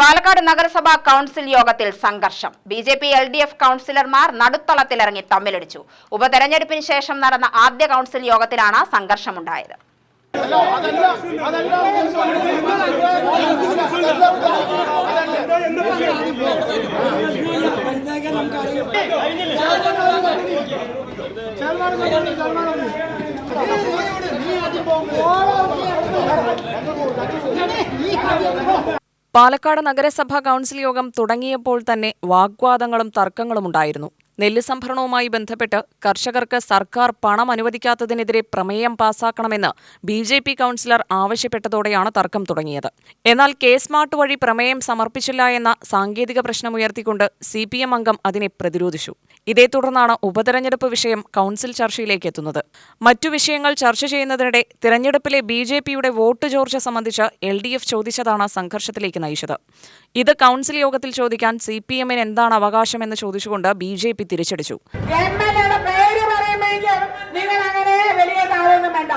പാലക്കാട് നഗരസഭാ കൗൺസിൽ യോഗത്തിൽ സംഘർഷം. B J P L D F കൗൺസിലർമാർ നടുത്തളത്തിലിറങ്ങി തമ്മിലടിച്ചു. ഉപതെരഞ്ഞെടുപ്പിന് ശേഷം നടന്ന ആദ്യ കൗൺസിൽ യോഗത്തിലാണ് സംഘർഷമുണ്ടായത്. പാലക്കാട് നഗരസഭാ കൗൺസിൽ യോഗം തുടങ്ങിയപ്പോൾ തന്നെ വാഗ്വാദങ്ങളും തർക്കങ്ങളും ഉണ്ടായിരുന്നു നെല്ല് സംഭരണവുമായി ബന്ധപ്പെട്ട് കർഷകർക്ക് സർക്കാർ പണം അനുവദിക്കാത്തതിനെതിരെ പ്രമേയം പാസാക്കണമെന്ന് ബി ജെ പി കൗൺസിലർ ആവശ്യപ്പെട്ടതോടെയാണ് തർക്കം തുടങ്ങിയത്. എന്നാൽ കെ സ്മാർട്ട് വഴി പ്രമേയം സമർപ്പിച്ചില്ല എന്ന സാങ്കേതിക പ്രശ്നമുയർത്തിക്കൊണ്ട് സി പി എം അംഗം അതിനെ പ്രതിരോധിച്ചു. ഇതേ തുടർന്നാണ് ഉപതെരഞ്ഞെടുപ്പ് വിഷയം കൗൺസിൽ ചർച്ചയിലേക്ക് എത്തുന്നത്. മറ്റു വിഷയങ്ങൾ ചർച്ച ചെയ്യുന്നതിനിടെ തിരഞ്ഞെടുപ്പിലെ ബി ജെ പിയുടെ വോട്ട് ചോർച്ച സംബന്ധിച്ച് എൽ ഡി എഫ് ചോദിച്ചതാണ് സംഘർഷത്തിലേക്ക് നയിച്ചത്. ഇത് കൗൺസിൽ യോഗത്തിൽ ചോദിക്കാൻ സി പി എമ്മിന് എന്താണ് അവകാശമെന്ന് ചോദിച്ചുകൊണ്ട് ബി ജെ പി തിരിച്ചടിച്ചു. നിങ്ങൾ അങ്ങനെ വലിയ താഴൊന്നും വേണ്ട.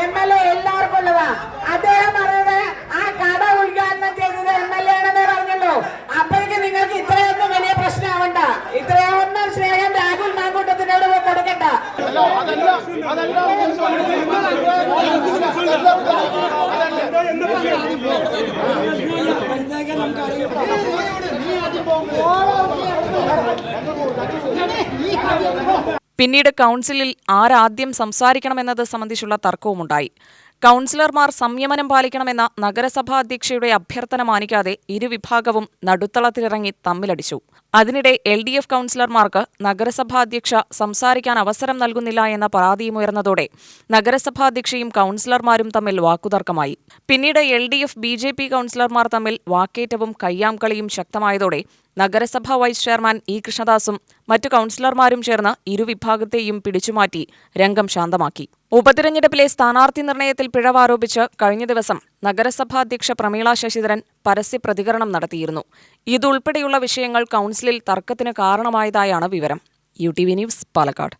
എം എൽ എ എല്ലാവർക്കും ഉള്ളതാ. അദ്ദേഹം പറഞ്ഞത് ആ കട ഉദ്ഘാടനം ചെയ്തത് എം എൽ എ ആണെന്നേ പറഞ്ഞല്ലോ അപ്പോഴേക്കും നിങ്ങൾക്ക് ഇത്രയൊന്നും വലിയ പ്രശ്നമാവണ്ട. ഇത്രയൊന്നും സ്നേഹം രാഹുൽ മാങ്കൂട്ടത്തിനോട് കൊടുക്കണ്ട. പിന്നീട് കൗൺസിലിൽ ആരാദ്യം സംസാരിക്കണമെന്നത് സംബന്ധിച്ചുള്ള തർക്കവുമുണ്ടായി. കൗൺസിലർമാർ സംയമനം പാലിക്കണമെന്ന നഗരസഭാ അധ്യക്ഷയുടെ അഭ്യർത്ഥന മാനിക്കാതെ ഇരുവിഭാഗവും നടുത്തളത്തിലിറങ്ങി തമ്മിലടിച്ചു. അതിനിടെ എൽ ഡി എഫ് കൌൺസിലർമാർക്ക് നഗരസഭാ അധ്യക്ഷ സംസാരിക്കാൻ അവസരം നൽകുന്നില്ല എന്ന പരാതിയുമുയർന്നതോടെ നഗരസഭാ അധ്യക്ഷയും കൌൺസിലർമാരും തമ്മിൽ വാക്കുതർക്കമായി. പിന്നീട് L D F B J P കൌൺസിലർമാർ തമ്മിൽ വാക്കേറ്റവും കയ്യാംകളിയും ശക്തമായതോടെ നഗരസഭാ വൈസ് ചെയർമാൻ ഇ കൃഷ്ണദാസും മറ്റു കൌൺസിലർമാരും ചേർന്ന് ഇരുവിഭാഗത്തെയും പിടിച്ചുമാറ്റി രംഗം ശാന്തമാക്കി. ഉപതിരഞ്ഞെടുപ്പിലെ സ്ഥാനാർത്ഥി നിർണയത്തിൽ പിഴവാരോപിച്ച് കഴിഞ്ഞ ദിവസം നഗരസഭാധ്യക്ഷ പ്രമീള ശശിധരൻ പരസ്യ പ്രതികരണം നടത്തിയിരുന്നു. ഇതുൾപ്പെടെയുള്ള വിഷയങ്ങൾ കൗൺസിലിൽ തർക്കത്തിന് കാരണമായതായാണ് വിവരം. U T V news Palakkad.